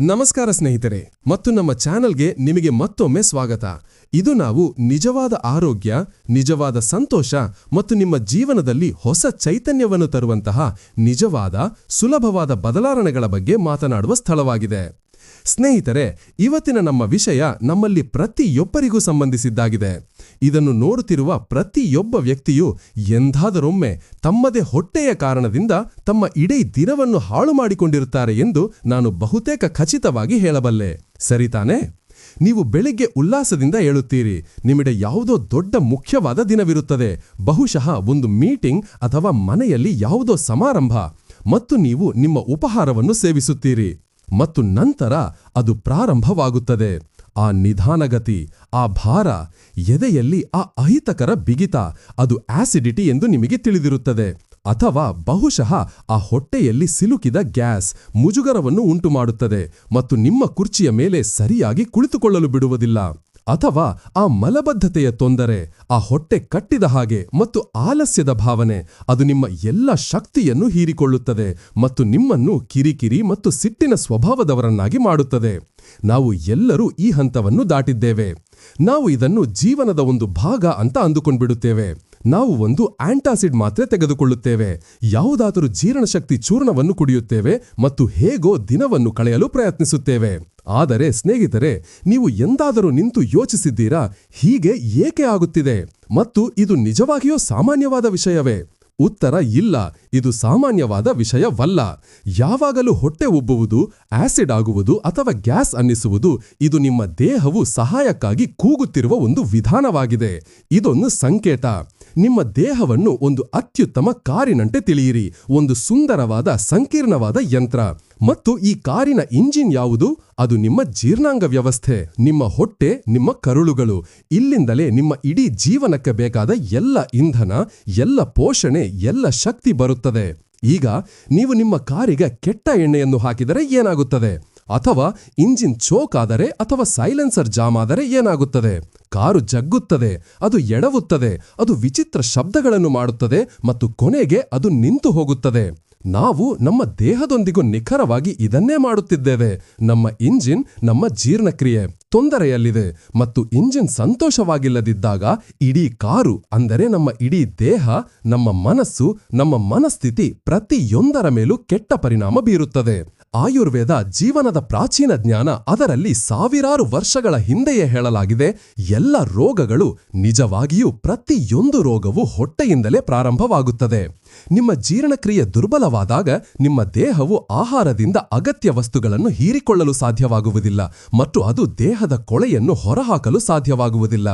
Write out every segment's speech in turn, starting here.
ನಮಸ್ಕಾರ ಸ್ನೇಹಿತರೆ, ಮತ್ತು ನಮ್ಮ ಚಾನೆಲ್ಗೆ ನಿಮಗೆ ಮತ್ತೊಮ್ಮೆ ಸ್ವಾಗತ. ಇದು ನಾವು ನಿಜವಾದ ಆರೋಗ್ಯ, ನಿಜವಾದ ಸಂತೋಷ ಮತ್ತು ನಿಮ್ಮ ಜೀವನದಲ್ಲಿ ಹೊಸ ಚೈತನ್ಯವನ್ನು ತರುವಂತಹ ನಿಜವಾದ, ಸುಲಭವಾದ ಬದಲಾವಣೆಗಳ ಬಗ್ಗೆ ಮಾತನಾಡುವ ಸ್ಥಳವಾಗಿದೆ. ಸ್ನೇಹಿತರೆ, ಇವತ್ತಿನ ನಮ್ಮ ವಿಷಯ ನಮ್ಮಲ್ಲಿ ಪ್ರತಿಯೊಬ್ಬರಿಗೂ ಸಂಬಂಧಿಸಿದ್ದಾಗಿದೆ. ಇದನ್ನು ನೋಡುತ್ತಿರುವ ಪ್ರತಿಯೊಬ್ಬ ವ್ಯಕ್ತಿಯು ಎಂದಾದರೊಮ್ಮೆ ತಮ್ಮದೇ ಹೊಟ್ಟೆಯ ಕಾರಣದಿಂದ ತಮ್ಮ ಇಡೀ ದಿನವನ್ನು ಹಾಳು ಮಾಡಿಕೊಂಡಿರುತ್ತಾರೆ ಎಂದು ನಾನು ಬಹುತೇಕ ಖಚಿತವಾಗಿ ಹೇಳಬಲ್ಲೆ. ಸರಿತಾನೆ ನೀವು ಬೆಳಿಗ್ಗೆ ಉಲ್ಲಾಸದಿಂದ ಹೇಳುತ್ತೀರಿ ನಿಮಗೆ ಯಾವುದೋ ದೊಡ್ಡ ಮುಖ್ಯವಾದ ದಿನವಿರುತ್ತದೆ. ಬಹುಶಃ ಒಂದು ಮೀಟಿಂಗ್ ಅಥವಾ ಮನೆಯಲ್ಲಿ ಯಾವುದೋ ಸಮಾರಂಭ. ಮತ್ತು ನೀವು ನಿಮ್ಮ ಉಪಹಾರವನ್ನು ಸೇವಿಸುತ್ತೀರಿ. ಮತ್ತು ನಂತರ ಅದು ಪ್ರಾರಂಭವಾಗುತ್ತದೆ. ಆ ನಿಧಾನಗತಿ, ಆ ಭಾರ ಎದೆಯಲ್ಲಿ ಆ ಅಹಿತಕರ ಬಿಗಿತ, ಅದು ಆಸಿಡಿಟಿ ಎಂದು ನಿಮಗೆ ತಿಳಿದಿರುತ್ತದೆ. ಅಥವಾ ಬಹುಶಃ ಆ ಹೊಟ್ಟೆಯಲ್ಲಿ ಸಿಲುಕಿದ ಗ್ಯಾಸ್ ಮುಜುಗರವನ್ನು ಉಂಟುಮಾಡುತ್ತದೆ ಮತ್ತು ನಿಮ್ಮ ಕುರ್ಚಿಯ ಮೇಲೆ ಸರಿಯಾಗಿ ಕುಳಿತುಕೊಳ್ಳಲು ಬಿಡುವುದಿಲ್ಲ. ಅಥವಾ ಆ ಮಲಬದ್ಧತೆಯ ತೊಂದರೆ, ಆ ಹೊಟ್ಟೆ ಕಟ್ಟಿದ ಹಾಗೆ ಮತ್ತು ಆಲಸ್ಯದ ಭಾವನೆ, ಅದು ನಿಮ್ಮ ಎಲ್ಲ ಶಕ್ತಿಯನ್ನು ಹೀರಿಕೊಳ್ಳುತ್ತದೆ ಮತ್ತು ನಿಮ್ಮನ್ನು ಕಿರಿಕಿರಿ ಮತ್ತು ಸಿಟ್ಟಿನ ಸ್ವಭಾವದವರನ್ನಾಗಿ ಮಾಡುತ್ತದೆ. ನಾವು ಎಲ್ಲರೂ ಈ ಹಂತವನ್ನು ದಾಟಿದ್ದೇವೆ. ನಾವು ಇದನ್ನು ಜೀವನದ ಒಂದು ಭಾಗ ಅಂತ ಅಂದುಕೊಂಡ್ಬಿಡುತ್ತೇವೆ. ನಾವು ಒಂದು ಆಂಟಾಸಿಡ್ ಮಾತ್ರೆ ತೆಗೆದುಕೊಳ್ಳುತ್ತೇವೆ. ಯಾವುದಾದರೂ ಜೀರ್ಣಶಕ್ತಿ ಚೂರ್ಣವನ್ನು ಕುಡಿಯುತ್ತೇವೆ ಮತ್ತು ಹೇಗೋ ದಿನವನ್ನು ಕಳೆಯಲು ಪ್ರಯತ್ನಿಸುತ್ತೇವೆ. ಆದರೆ ಸ್ನೇಹಿತರೆ, ನೀವು ಎಂದಾದರೂ ನಿಂತು ಯೋಚಿಸಿದ್ದೀರಾ? ಹೀಗೆ ಏಕೆ ಆಗುತ್ತಿದೆ? ಮತ್ತು ಇದು ನಿಜವಾಗಿಯೂ ಸಾಮಾನ್ಯವಾದ ವಿಷಯವೇ? ಉತ್ತರ ಇಲ್ಲ. ಇದು ಸಾಮಾನ್ಯವಾದ ವಿಷಯವಲ್ಲ. ಯಾವಾಗಲೂ ಹೊಟ್ಟೆ ಉಬ್ಬುವುದು, ಆಸಿಡ್ ಆಗುವುದು ಅಥವಾ ಗ್ಯಾಸ್ ಅನ್ನಿಸುವುದು ಇದು ನಿಮ್ಮ ದೇಹವು ಸಹಾಯಕ್ಕಾಗಿ ಕೂಗುತ್ತಿರುವ ಒಂದು ವಿಧಾನವಾಗಿದೆ. ಇದೊಂದು ಸಂಕೇತ. ನಿಮ್ಮ ದೇಹವನ್ನು ಒಂದು ಅತ್ಯುತ್ತಮ ಕಾರಿನಂತೆ ತಿಳಿಯಿರಿ. ಒಂದು ಸುಂದರವಾದ ಸಂಕೀರ್ಣವಾದ ಯಂತ್ರ. ಮತ್ತು ಈ ಕಾರಿನ ಇಂಜಿನ್ ಯಾವುದು? ಅದು ನಿಮ್ಮ ಜೀರ್ಣಾಂಗ ವ್ಯವಸ್ಥೆ, ನಿಮ್ಮ ಹೊಟ್ಟೆ, ನಿಮ್ಮ ಕರುಳುಗಳು. ಇಲ್ಲಿಂದಲೇ ನಿಮ್ಮ ಇಡೀ ಜೀವನಕ್ಕೆ ಬೇಕಾದ ಎಲ್ಲ ಇಂಧನ, ಎಲ್ಲ ಪೋಷಣೆ, ಎಲ್ಲ ಶಕ್ತಿ ಬರುತ್ತದೆ. ಈಗ ನೀವು ನಿಮ್ಮ ಕಾರಿಗೆ ಕೆಟ್ಟ ಎಣ್ಣೆಯನ್ನು ಹಾಕಿದರೆ ಏನಾಗುತ್ತದೆ? ಅಥವಾ ಇಂಜಿನ್ ಚೋಕ್ ಆದರೆ ಅಥವಾ ಸೈಲೆನ್ಸರ್ ಜಾಮ್ ಆದರೆ ಏನಾಗುತ್ತದೆ? ಕಾರು ಜಗ್ಗುತ್ತದೆ, ಅದು ಎಡವುತ್ತದೆ, ಅದು ವಿಚಿತ್ರ ಶಬ್ದಗಳನ್ನು ಮಾಡುತ್ತದೆ ಮತ್ತು ಕೊನೆಗೆ ಅದು ನಿಂತು ಹೋಗುತ್ತದೆ. ನಾವು ನಮ್ಮ ದೇಹದೊಂದಿಗೂ ನಿಖರವಾಗಿ ಇದನ್ನೇ ಮಾಡುತ್ತಿದ್ದೇವೆ. ನಮ್ಮ ಇಂಜಿನ್ ನಮ್ಮ ಜೀರ್ಣಕ್ರಿಯೆ, ತೊಂದರೆಯಲ್ಲಿದೆ ಮತ್ತು ಇಂಜಿನ್ ಸಂತೋಷವಾಗಿಲ್ಲದಿದ್ದಾಗ ಇಡೀ ಕಾರು, ಅಂದರೆ ನಮ್ಮ ಇಡೀ ದೇಹ, ನಮ್ಮ ಮನಸ್ಸು, ನಮ್ಮ ಮನಸ್ಥಿತಿ ಪ್ರತಿಯೊಂದರ ಮೇಲೂ ಕೆಟ್ಟ ಪರಿಣಾಮ ಬೀರುತ್ತದೆ. ಆಯುರ್ವೇದ ಜೀವನದ ಪ್ರಾಚೀನ ಜ್ಞಾನ ಅದರಲ್ಲಿ ಸಾವಿರಾರು ವರ್ಷಗಳ ಹಿಂದೆಯೇ ಹೇಳಲಾಗಿದೆ, ಎಲ್ಲ ರೋಗಗಳು ನಿಜವಾಗಿಯೂ ಪ್ರತಿಯೊಂದು ರೋಗವು ಹೊಟ್ಟೆಯಿಂದಲೇ ಪ್ರಾರಂಭವಾಗುತ್ತದೆ. ನಿಮ್ಮ ಜೀರ್ಣಕ್ರಿಯೆ ದುರ್ಬಲವಾದಾಗ ನಿಮ್ಮ ದೇಹವು ಆಹಾರದಿಂದ ಅಗತ್ಯ ವಸ್ತುಗಳನ್ನು ಹೀರಿಕೊಳ್ಳಲು ಸಾಧ್ಯವಾಗುವುದಿಲ್ಲ ಮತ್ತು ಅದು ದೇಹದ ಕೊಳೆಯನ್ನು ಹೊರಹಾಕಲು ಸಾಧ್ಯವಾಗುವುದಿಲ್ಲ.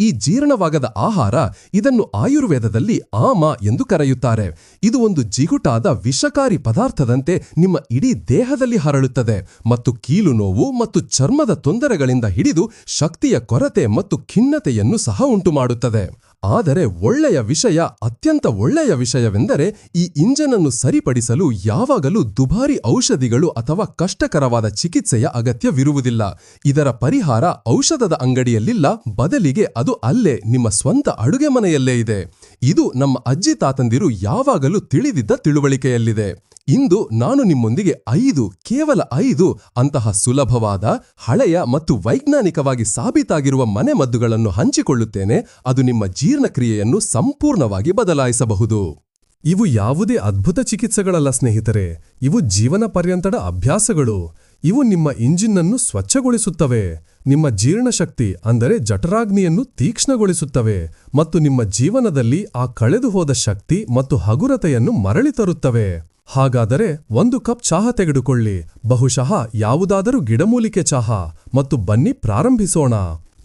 ಈ ಜೀರ್ಣವಾಗದ ಆಹಾರ ಇದನ್ನು ಆಯುರ್ವೇದದಲ್ಲಿ ಆಮ ಎಂದು ಕರೆಯುತ್ತಾರೆ. ಇದು ಒಂದು ಜಿಗುಟಾದ ವಿಷಕಾರಿ ಪದಾರ್ಥದಂತೆ ನಿಮ್ಮ ಇಡೀ ದೇಹದಲ್ಲಿ ಹರಳುತ್ತದೆ ಮತ್ತು ಕೀಲು ನೋವು ಮತ್ತು ಚರ್ಮದ ತೊಂದರೆಗಳಿಂದ ಹಿಡಿದು ಶಕ್ತಿಯ ಕೊರತೆ ಮತ್ತು ಖಿನ್ನತೆಯನ್ನು ಸಹ ಉಂಟುಮಾಡುತ್ತದೆ. ಆದರೆ ಒಳ್ಳೆಯ ವಿಷಯ ಅತ್ಯಂತ ಒಳ್ಳೆಯ ವಿಷಯವೆಂದರೆ ಈ ಇಂಜನ್ ಅನ್ನು ಸರಿಪಡಿಸಲು ಯಾವಾಗಲೂ ದುಬಾರಿ ಔಷಧಿಗಳು ಅಥವಾ ಕಷ್ಟಕರವಾದ ಚಿಕಿತ್ಸೆಯ ಅಗತ್ಯವಿರುವುದಿಲ್ಲ. ಇದರ ಪರಿಹಾರ ಔಷಧದ ಅಂಗಡಿಯಲ್ಲಿಲ್ಲ, ಬದಲಿಗೆ ಅದು ಅಲ್ಲೇ, ನಿಮ್ಮ ಸ್ವಂತ ಅಡುಗೆ ಮನೆಯಲ್ಲೇ ಇದೆ. ಇದು ನಮ್ಮ ಅಜ್ಜಿ ತಾತಂದಿರು ಯಾವಾಗಲೂ ತಿಳಿದಿದ್ದ ತಿಳುವಳಿಕೆಯಲ್ಲಿದೆ. ಇಂದು ನಾನು ನಿಮ್ಮೊಂದಿಗೆ ಐದು, ಕೇವಲ ಐದು ಅಂತಹ ಸುಲಭವಾದ, ಹಳೆಯ ಮತ್ತು ವೈಜ್ಞಾನಿಕವಾಗಿ ಸಾಬೀತಾಗಿರುವ ಮನೆಮದ್ದುಗಳನ್ನು ಹಂಚಿಕೊಳ್ಳುತ್ತೇನೆ. ಅದು ನಿಮ್ಮ ಜೀರ್ಣಕ್ರಿಯೆಯನ್ನು ಸಂಪೂರ್ಣವಾಗಿ ಬದಲಾಯಿಸಬಹುದು. ಇವು ಯಾವುದೇ ಅದ್ಭುತ ಚಿಕಿತ್ಸೆಗಳಲ್ಲ, ಸ್ನೇಹಿತರೆ. ಇವು ಜೀವನ ಪರ್ಯಂತದ ಅಭ್ಯಾಸಗಳು. ಇವು ನಿಮ್ಮ ಇಂಜಿನ್ನನ್ನು ಸ್ವಚ್ಛಗೊಳಿಸುತ್ತವೆ. ನಿಮ್ಮ ಜೀರ್ಣಶಕ್ತಿ, ಅಂದರೆ ಜಠರಾಗ್ನಿಯನ್ನು ತೀಕ್ಷ್ಣಗೊಳಿಸುತ್ತವೆ. ಮತ್ತು ನಿಮ್ಮ ಜೀವನದಲ್ಲಿ ಆ ಕಳೆದು ಹೋದ ಶಕ್ತಿ ಮತ್ತು ಹಗುರತೆಯನ್ನು ಮರಳಿ ತರುತ್ತವೆ. ಹಾಗಾದರೆ ಒಂದು ಕಪ್ ಚಹಾ ತೆಗೆದುಕೊಳ್ಳಿ. ಬಹುಶಃ ಯಾವುದಾದರೂ ಗಿಡಮೂಲಿಕೆ ಚಹಾ. ಮತ್ತು ಬನ್ನಿ ಪ್ರಾರಂಭಿಸೋಣ.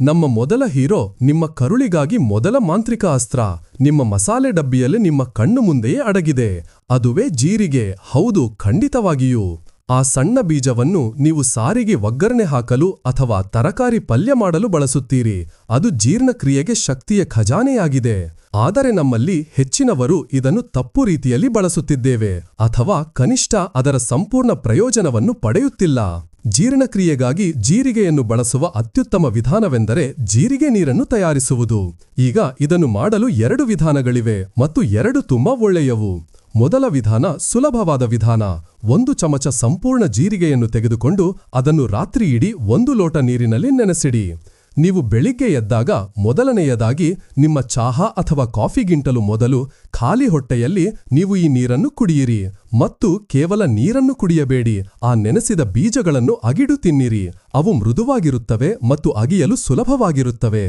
ನಮ್ಮ ಮೊದಲ ಹೀರೋ ನಿಮ್ಮ ಕರುಳಿಗಾಗಿ ಮೊದಲ ಮಾಂತ್ರಿಕ ಅಸ್ತ್ರ. ನಿಮ್ಮ ಮಸಾಲೆ ಡಬ್ಬಿಯಲ್ಲಿ ನಿಮ್ಮ ಕಣ್ಣು ಮುಂದೆಯೇ ಅಡಗಿದೆ. ಅದುವೇ ಜೀರಿಗೆ. ಹೌದು, ಖಂಡಿತವಾಗಿಯೂ. ಆ ಸಣ್ಣ ಬೀಜವನ್ನು ನೀವು ಸಾರಿಗೆ ಒಗ್ಗರಣೆ ಹಾಕಲು ಅಥವಾ ತರಕಾರಿ ಪಲ್ಯ ಮಾಡಲು ಬಳಸುತ್ತೀರಿ. ಅದು ಜೀರ್ಣಕ್ರಿಯೆಗೆ ಶಕ್ತಿಯ ಖಜಾನೆಯಾಗಿದೆ. ಆದರೆ ನಮ್ಮಲ್ಲಿ ಹೆಚ್ಚಿನವರು ಇದನ್ನು ತಪ್ಪು ರೀತಿಯಲ್ಲಿ ಬಳಸುತ್ತಿದ್ದೇವೆ ಅಥವಾ ಕನಿಷ್ಠ ಅದರ ಸಂಪೂರ್ಣ ಪ್ರಯೋಜನವನ್ನು ಪಡೆಯುತ್ತಿಲ್ಲ. ಜೀರ್ಣಕ್ರಿಯೆಗಾಗಿ ಜೀರಿಗೆಯನ್ನು ಬಳಸುವ ಅತ್ಯುತ್ತಮ ವಿಧಾನವೆಂದರೆ ಜೀರಿಗೆ ನೀರನ್ನು ತಯಾರಿಸುವುದು. ಈಗ ಇದನ್ನು ಮಾಡಲು ಎರಡು ವಿಧಾನಗಳಿವೆ ಮತ್ತು ಎರಡು ತುಂಬಾ ಒಳ್ಳೆಯವು. ಮೊದಲ ವಿಧಾನ ಸುಲಭವಾದ ವಿಧಾನ. ಒಂದು ಚಮಚ ಸಂಪೂರ್ಣ ಜೀರಿಗೆಯನ್ನು ತೆಗೆದುಕೊಂಡು ಅದನ್ನು ರಾತ್ರಿಯಿಡೀ ಒಂದು ಲೋಟ ನೀರಿನಲ್ಲಿ ನೆನೆಸಿಡಿ. ನೀವು ಬೆಳಿಗ್ಗೆ ಎದ್ದಾಗ ಮೊದಲನೆಯದಾಗಿ ನಿಮ್ಮ ಚಹಾ ಅಥವಾ ಕಾಫಿಗಿಂತಲೂ ಮೊದಲು ಖಾಲಿ ಹೊಟ್ಟೆಯಲ್ಲಿ ನೀವು ಈ ನೀರನ್ನು ಕುಡಿಯಿರಿ ಮತ್ತು ಕೇವಲ ನೀರನ್ನು ಕುಡಿಯಬೇಡಿ. ಆ ನೆನೆಸಿದ ಬೀಜಗಳನ್ನು ಅಗಿಡು ತಿನ್ನಿರಿ. ಅವು ಮೃದುವಾಗಿರುತ್ತವೆ ಮತ್ತು ಅಗಿಯಲು ಸುಲಭವಾಗಿರುತ್ತವೆ.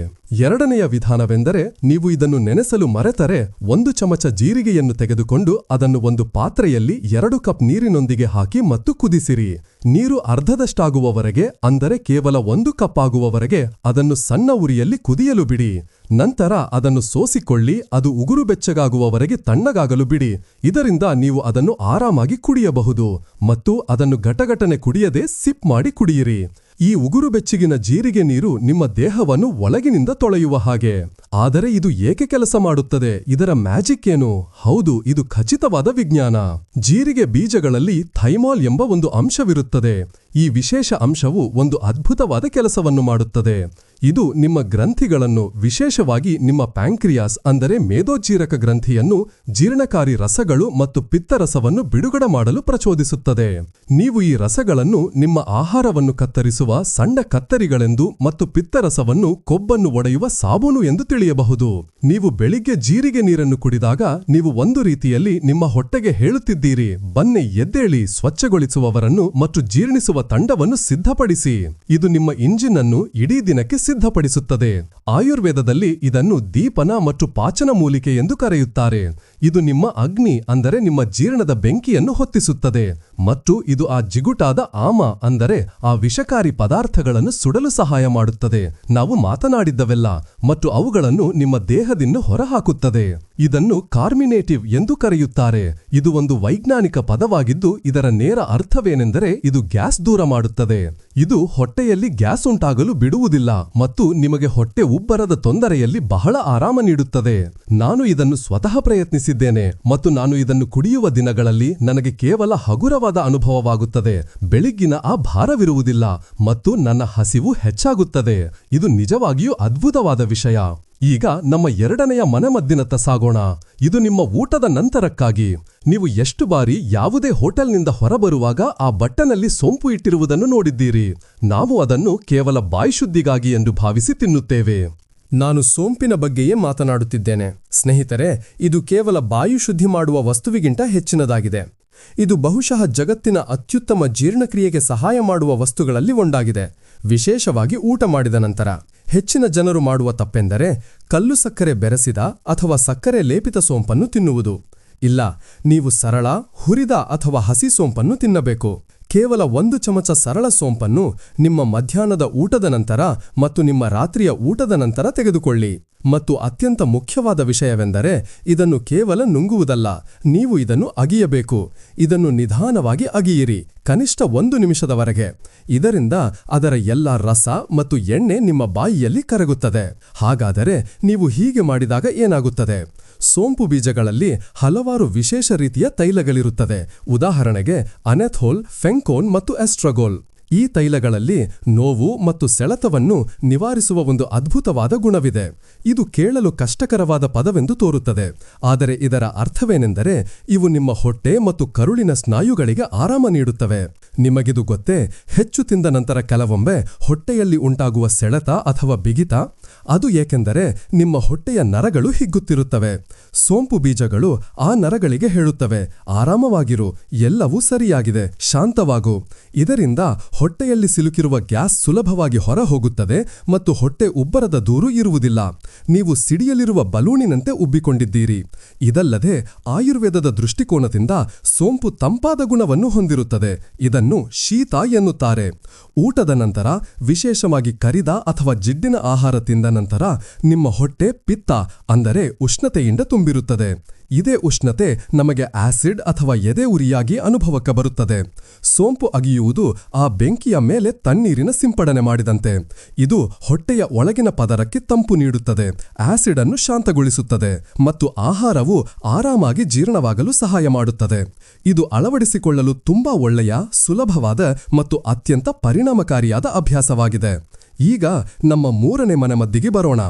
ಎರಡನೆಯ ವಿಧಾನವೆಂದರೆ ನೀವು ಇದನ್ನು ನೆನೆಸಲು ಮರೆತರೆ ಒಂದು ಚಮಚ ಜೀರಿಗೆಯನ್ನು ತೆಗೆದುಕೊಂಡು ಅದನ್ನು ಒಂದು ಪಾತ್ರೆಯಲ್ಲಿ ಎರಡು ಕಪ್ ನೀರಿನೊಂದಿಗೆ ಹಾಕಿ ಮತ್ತು ಕುದಿಸಿರಿ. ನೀರು ಅರ್ಧದಷ್ಟಾಗುವವರೆಗೆ, ಅಂದರೆ ಕೇವಲ ಒಂದು ಕಪ್ ಆಗುವವರೆಗೆ, ಅದನ್ನು ಸಣ್ಣ ಉರಿಯಲ್ಲಿ ಕುದಿಯಲು ಬಿಡಿ. ನಂತರ ಅದನ್ನು ಸೋಸಿಕೊಳ್ಳಿ, ಅದು ಉಗುರು ಬೆಚ್ಚಗಾಗುವವರೆಗೆ ತಣ್ಣಗಾಗಲು ಬಿಡಿ. ಇದರಿಂದ ನೀವು ಅದನ್ನು ಆರಾಮಾಗಿ ಕುಡಿಯಬಹುದು ಮತ್ತು ಅದನ್ನು ಘಟಘಟನೆ ಕುಡಿಯದೆ ಸಿಪ್ ಮಾಡಿ ಕುಡಿಯಿರಿ. ಈ ಉಗುರು ಬೆಚ್ಚಿಗಿನ ಜೀರಿಗೆ ನೀರು ನಿಮ್ಮ ದೇಹವನ್ನು ಒಳಗಿನಿಂದ ತೊಳೆಯುವ ಹಾಗೆ. ಆದರೆ ಇದು ಏಕೆ ಕೆಲಸ ಮಾಡುತ್ತದೆ? ಇದರ ಮ್ಯಾಜಿಕ್ ಏನು? ಹೌದು, ಇದು ಖಚಿತವಾದ ವಿಜ್ಞಾನ. ಜೀರಿಗೆ ಬೀಜಗಳಲ್ಲಿ ಥೈಮಾಲ್ ಎಂಬ ಒಂದು ಅಂಶವಿರುತ್ತದೆ. ಈ ವಿಶೇಷ ಅಂಶವು ಒಂದು ಅದ್ಭುತವಾದ ಕೆಲಸವನ್ನು ಮಾಡುತ್ತದೆ. ಇದು ನಿಮ್ಮ ಗ್ರಂಥಿಗಳನ್ನು, ವಿಶೇಷವಾಗಿ ನಿಮ್ಮ ಪ್ಯಾಂಕ್ರಿಯಾಸ್, ಅಂದರೆ ಮೇದೋಜ್ಜೀರಕ ಗ್ರಂಥಿಯನ್ನು, ಜೀರ್ಣಕಾರಿ ರಸಗಳು ಮತ್ತು ಪಿತ್ತರಸವನ್ನು ಬಿಡುಗಡೆ ಮಾಡಲು ಪ್ರಚೋದಿಸುತ್ತದೆ. ನೀವು ಈ ರಸಗಳನ್ನು ನಿಮ್ಮ ಆಹಾರವನ್ನು ಕತ್ತರಿಸುವ ಸಣ್ಣ ಕತ್ತರಿಗಳೆಂದು ಮತ್ತು ಪಿತ್ತರಸವನ್ನು ಕೊಬ್ಬನ್ನು ಒಡೆಯುವ ಸಾಬೂನು ಎಂದು ತಿಳಿಯಬಹುದು. ನೀವು ಬೆಳಿಗ್ಗೆ ಜೀರಿಗೆ ನೀರನ್ನು ಕುಡಿದಾಗ ನೀವು ಒಂದು ರೀತಿಯಲ್ಲಿ ನಿಮ್ಮ ಹೊಟ್ಟೆಗೆ ಹೇಳುತ್ತಿದ್ದೀರಿ. ಬನ್ನಿ ಎದ್ದೇಳಿ ಸ್ವಚ್ಛಗೊಳಿಸುವವರನ್ನು ಮತ್ತು ಜೀರ್ಣಿಸುವ ತಂಡವನ್ನು ಸಿದ್ಧಪಡಿಸಿ. ಇದು ನಿಮ್ಮ ಇಂಜಿನ್ ಅನ್ನು ಇಡೀ ದಿನಕ್ಕೆ ಸಿದ್ಧಪಡಿಸುತ್ತದೆ. ಆಯುರ್ವೇದದಲ್ಲಿ ಇದನ್ನು ದೀಪನ ಮತ್ತು ಪಾಚನ ಮೂಲಿಕೆ ಎಂದು ಕರೆಯುತ್ತಾರೆ. ಇದು ನಿಮ್ಮ ಅಗ್ನಿ ಅಂದರೆ ನಿಮ್ಮ ಜೀರ್ಣದ ಬೆಂಕಿಯನ್ನು ಹೊತ್ತಿಸುತ್ತದೆ. ಮತ್ತು ಇದು ಆ ಜಿಗುಟಾದ ಆಮ ಅಂದರೆ ಆ ವಿಷಕಾರಿ ಪದಾರ್ಥಗಳನ್ನು ಸುಡಲು ಸಹಾಯ ಮಾಡುತ್ತದೆ. ನಾವು ಮಾತನಾಡಿದ್ದವೆಲ್ಲ ಮತ್ತು ಅವುಗಳನ್ನು ನಿಮ್ಮ ದೇಹದಿಂದ ಹೊರಹಾಕುತ್ತದೆ. ಇದನ್ನು ಕಾರ್ಮಿನೇಟಿವ್ ಎಂದು ಕರೆಯುತ್ತಾರೆ. ಇದು ಒಂದು ವೈಜ್ಞಾನಿಕ ಪದವಾಗಿದ್ದು ಇದರ ನೇರ ಅರ್ಥವೇನೆಂದರೆ ಇದು ಗ್ಯಾಸ್ ದೂರ ಮಾಡುತ್ತದೆ. ಇದು ಹೊಟ್ಟೆಯಲ್ಲಿ ಗ್ಯಾಸ್ ಉಂಟಾಗಲು ಬಿಡುವುದಿಲ್ಲ ಮತ್ತು ನಿಮಗೆ ಹೊಟ್ಟೆ ಉಬ್ಬರದ ತೊಂದರೆಯಲ್ಲಿ ಬಹಳ ಆರಾಮ ನೀಡುತ್ತದೆ. ನಾನು ಇದನ್ನು ಸ್ವತಃ ಪ್ರಯತ್ನಿಸಿದ್ದೇನೆ ಮತ್ತು ನಾನು ಇದನ್ನು ಕುಡಿಯುವ ದಿನಗಳಲ್ಲಿ ನನಗೆ ಕೇವಲ ಹಗುರವಾದ ಅನುಭವವಾಗುತ್ತದೆ. ಬೆಳಿಗ್ಗಿನ ಆ ಭಾರವಿರುವುದಿಲ್ಲ ಮತ್ತು ನನ್ನ ಹಸಿವು ಹೆಚ್ಚಾಗುತ್ತದೆ. ಇದು ನಿಜವಾಗಿಯೂ ಅದ್ಭುತವಾದ ವಿಷಯ. ಈಗ ನಮ್ಮ ಎರಡನೆಯ ಮನೆಮದ್ದಿನತ್ತ ಸಾಗೋಣ ಇದು ನಿಮ್ಮ ಊಟದ ನಂತರಕ್ಕಾಗಿ. ನೀವು ಎಷ್ಟು ಬಾರಿ ಯಾವುದೇ ಹೋಟೆಲ್ನಿಂದ ಹೊರಬರುವಾಗ ಆ ಬಟ್ಟನಲ್ಲಿ ಸೋಂಪು ಇಟ್ಟಿರುವುದನ್ನು ನೋಡಿದ್ದೀರಿ. ನಾವು ಅದನ್ನು ಕೇವಲ ಬಾಯಿಶುದ್ಧಿಗಾಗಿ ಎಂದು ಭಾವಿಸಿ ತಿನ್ನುತ್ತೇವೆ. ನಾನು ಸೋಂಪಿನ ಬಗ್ಗೆಯೇ ಮಾತನಾಡುತ್ತಿದ್ದೇನೆ. ಸ್ನೇಹಿತರೆ, ಇದು ಕೇವಲ ಬಾಯು ಶುದ್ಧಿ ಮಾಡುವ ವಸ್ತುವಿಗಿಂತ ಹೆಚ್ಚಿನದಾಗಿದೆ. ಇದು ಬಹುಶಃ ಜಗತ್ತಿನ ಅತ್ಯುತ್ತಮ ಜೀರ್ಣಕ್ರಿಯೆಗೆ ಸಹಾಯ ಮಾಡುವ ವಸ್ತುಗಳಲ್ಲಿ ಒಂದಾಗಿದೆ. ವಿಶೇಷವಾಗಿ ಊಟ ಮಾಡಿದ ನಂತರ. ಹೆಚ್ಚಿನ ಜನರು ಮಾಡುವ ತಪ್ಪೆಂದರೆ ಕಲ್ಲು ಸಕ್ಕರೆ ಬೆರೆಸಿದ ಅಥವಾ ಸಕ್ಕರೆ ಲೇಪಿತ ಸೋಂಪನ್ನು ತಿನ್ನುವುದು. ಇಲ್ಲ, ನೀವು ಸರಳ, ಹುರಿದ ಅಥವಾ ಹಸಿ ಸೋಂಪನ್ನು ತಿನ್ನಬೇಕು. ಕೇವಲ ಒಂದು ಚಮಚ ಸರಳ ಸೋಂಪನ್ನು ನಿಮ್ಮ ಮಧ್ಯಾಹ್ನದ ಊಟದ ನಂತರ ಮತ್ತು ನಿಮ್ಮ ರಾತ್ರಿಯ ಊಟದ ನಂತರ ತೆಗೆದುಕೊಳ್ಳಿ. ಮತ್ತು ಅತ್ಯಂತ ಮುಖ್ಯವಾದ ವಿಷಯವೆಂದರೆ ಇದನ್ನು ಕೇವಲ ನುಂಗುವುದಲ್ಲ, ನೀವು ಇದನ್ನು ಅಗಿಯಬೇಕು. ಇದನ್ನು ನಿಧಾನವಾಗಿ ಅಗಿಯಿರಿ, ಕನಿಷ್ಠ ಒಂದು ನಿಮಿಷದವರೆಗೆ. ಇದರಿಂದ ಅದರ ಎಲ್ಲ ರಸ ಮತ್ತು ಎಣ್ಣೆ ನಿಮ್ಮ ಬಾಯಿಯಲ್ಲಿ ಕರಗುತ್ತದೆ. ಹಾಗಾದರೆ ನೀವು ಹೀಗೆ ಮಾಡಿದಾಗ ಏನಾಗುತ್ತದೆ? ಸೋಂಪು ಬೀಜಗಳಲ್ಲಿ ಹಲವಾರು ವಿಶೇಷ ರೀತಿಯ ತೈಲಗಳಿರುತ್ತದೆ. ಉದಾಹರಣೆಗೆ ಅನೆಥೋಲ್, ಫೆಂಕೋನ್ ಮತ್ತು ಎಸ್ಟ್ರಗೋಲ್. ಈ ತೈಲಗಳಲ್ಲಿ ನೋವು ಮತ್ತು ಸೆಳೆತವನ್ನು ನಿವಾರಿಸುವ ಒಂದು ಅದ್ಭುತವಾದ ಗುಣವಿದೆ. ಇದು ಕೇಳಲು ಕಷ್ಟಕರವಾದ ಪದವೆಂದು ತೋರುತ್ತದೆ. ಆದರೆ ಇದರ ಅರ್ಥವೇನೆಂದರೆ ಇವು ನಿಮ್ಮ ಹೊಟ್ಟೆ ಮತ್ತು ಕರುಳಿನ ಸ್ನಾಯುಗಳಿಗೆ ಆರಾಮ ನೀಡುತ್ತವೆ. ನಿಮಗಿದು ಗೊತ್ತೇ, ಹೆಚ್ಚು ತಿಂದ ನಂತರ ಕೆಲವೊಮ್ಮೆ ಹೊಟ್ಟೆಯಲ್ಲಿ ಉಂಟಾಗುವ ಸೆಳೆತ ಅಥವಾ ಬಿಗಿತ ಅದು ಏಕೆಂದರೆ ನಿಮ್ಮ ಹೊಟ್ಟೆಯ ನರಗಳು ಹಿಗ್ಗುತ್ತಿರುತ್ತವೆ. ಸೋಂಪು ಬೀಜಗಳು ಆ ನರಗಳಿಗೆ ಹೇಳುತ್ತವೆ, ಆರಾಮವಾಗಿರು, ಎಲ್ಲವೂ ಸರಿಯಾಗಿದೆ, ಶಾಂತವಾಗು. ಇದರಿಂದ ಹೊಟ್ಟೆಯಲ್ಲಿ ಸಿಲುಕಿರುವ ಗ್ಯಾಸ್ ಸುಲಭವಾಗಿ ಹೊರ ಹೋಗುತ್ತದೆ ಮತ್ತು ಹೊಟ್ಟೆ ಉಬ್ಬರದ ದೂರು ಇರುವುದಿಲ್ಲ. ನೀವು ಸಿಡಿಯಲಿರುವ ಬಲೂನಿನಂತೆ ಉಬ್ಬಿಕೊಂಡಿದ್ದೀರಿ. ಇದಲ್ಲದೆ ಆಯುರ್ವೇದದ ದೃಷ್ಟಿಕೋನದಿಂದ ಸೋಂಪು ತಂಪಾದ ಗುಣವನ್ನು ಹೊಂದಿರುತ್ತದೆ. ಇದನ್ನು ಶೀತ ಎನ್ನುತ್ತಾರೆ. ಊಟದ ನಂತರ ವಿಶೇಷವಾಗಿ ಕರಿದ ಅಥವಾ ಜಿಡ್ಡಿನ ಆಹಾರ ತಿಂದ ನಂತರ ನಿಮ್ಮ ಹೊಟ್ಟೆ ಪಿತ್ತ, ಅಂದರೆ ಉಷ್ಣತೆಯಿಂದ ತುಂಬಿರುತ್ತದೆ. ಇದೇ ಉಷ್ಣತೆ ನಮಗೆ ಆಸಿಡ್ ಅಥವಾ ಎದೆ ಉರಿಯಾಗಿ ಅನುಭವಕ್ಕೆ ಬರುತ್ತದೆ. ಸೋಂಪು ಅಗಿಯುವುದು ಆ ಬೆಂಕಿಯ ಮೇಲೆ ತಣ್ಣೀರಿನ ಸಿಂಪಡಣೆ ಮಾಡಿದಂತೆ. ಇದು ಹೊಟ್ಟೆಯ ಒಳಗಿನ ಪದರಕ್ಕೆ ತಂಪು ನೀಡುತ್ತದೆ, ಆಸಿಡ್ ಅನ್ನು ಶಾಂತಗೊಳಿಸುತ್ತದೆ, ಮತ್ತು ಆಹಾರವು ಆರಾಮಾಗಿ ಜೀರ್ಣವಾಗಲು ಸಹಾಯ ಮಾಡುತ್ತದೆ. ಇದು ಅಳವಡಿಸಿಕೊಳ್ಳಲು ತುಂಬಾ ಒಳ್ಳೆಯ, ಸುಲಭವಾದ ಮತ್ತು ಅತ್ಯಂತ ಪರಿಣಾಮಕಾರಿಯಾದ ಅಭ್ಯಾಸವಾಗಿದೆ. ಈಗ ನಮ್ಮ ಮೂರನೇ ಮನೆಮದ್ದಿಗೆ ಬರೋಣ.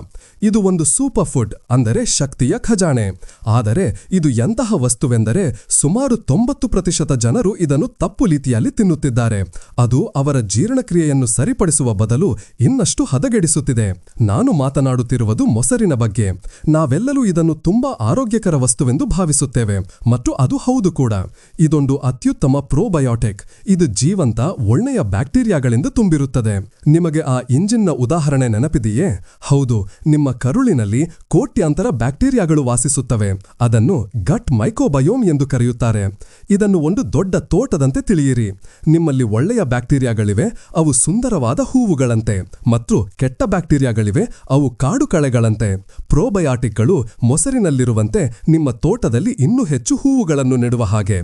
ಇದು ಒಂದು ಸೂಪರ್ ಫುಡ್ ಅಂದರೆ ಶಕ್ತಿಯ ಖಜಾನೆ. ಆದರೆ ಇದು ಎಂತಹ ವಸ್ತುವೆಂದರೆ ಸುಮಾರು ತೊಂಬತ್ತು ಪ್ರತಿಶತ ಜನರು ಇದನ್ನು ತಪ್ಪು ರೀತಿಯಲ್ಲಿ ತಿನ್ನುತ್ತಿದ್ದಾರೆ. ಅದು ಅವರ ಜೀರ್ಣಕ್ರಿಯೆಯನ್ನು ಸರಿಪಡಿಸುವ ಬದಲು ಇನ್ನಷ್ಟು ಹದಗೆಡಿಸುತ್ತಿದೆ. ನಾನು ಮಾತನಾಡುತ್ತಿರುವುದು ಮೊಸರಿನ ಬಗ್ಗೆ. ನಾವೆಲ್ಲರೂ ಇದನ್ನು ತುಂಬಾ ಆರೋಗ್ಯಕರ ವಸ್ತುವೆಂದು ಭಾವಿಸುತ್ತೇವೆ. ಮತ್ತು ಅದು ಹೌದು ಕೂಡ. ಇದೊಂದು ಅತ್ಯುತ್ತಮ ಪ್ರೋಬಯೋಟಿಕ್. ಇದು ಜೀವಂತ, ಒಳ್ಳೆಯ ಬ್ಯಾಕ್ಟೀರಿಯಾಗಳಿಂದ ತುಂಬಿರುತ್ತದೆ. ನಿಮಗೆ ಆ ಇಂಜಿನ್ನ ಉದಾಹರಣೆ ನೆನಪಿದೆಯೇ? ಹೌದು, ನಿಮ್ಮ ಕರುಳಿನಲ್ಲಿ ಕೋಟ್ಯಾಂತರ ಬ್ಯಾಕ್ಟೀರಿಯಾಗಳು ವಾಸಿಸುತ್ತವೆ. ಅದನ್ನು ಗಟ್ ಮೈಕೋಬಯೋಮ್ ಎಂದು ಕರೆಯುತ್ತಾರೆ. ಇದನ್ನು ಒಂದು ದೊಡ್ಡ ತೋಟದಂತೆ ತಿಳಿಯಿರಿ. ನಿಮ್ಮಲ್ಲಿ ಒಳ್ಳೆಯ ಬ್ಯಾಕ್ಟೀರಿಯಾಗಳಿವೆ, ಅವು ಸುಂದರವಾದ ಹೂವುಗಳಂತೆ. ಮತ್ತು ಕೆಟ್ಟ ಬ್ಯಾಕ್ಟೀರಿಯಾಗಳಿವೆ, ಅವು ಕಾಡು ಕಳೆಗಳಂತೆ ಪ್ರೋಬಯಾಟಿಕ್ಗಳು ಮೊಸರಿನಲ್ಲಿರುವಂತೆ ನಿಮ್ಮ ತೋಟದಲ್ಲಿ ಇನ್ನೂ ಹೆಚ್ಚು ಹೂವುಗಳನ್ನು ನೆಡುವ ಹಾಗೆ.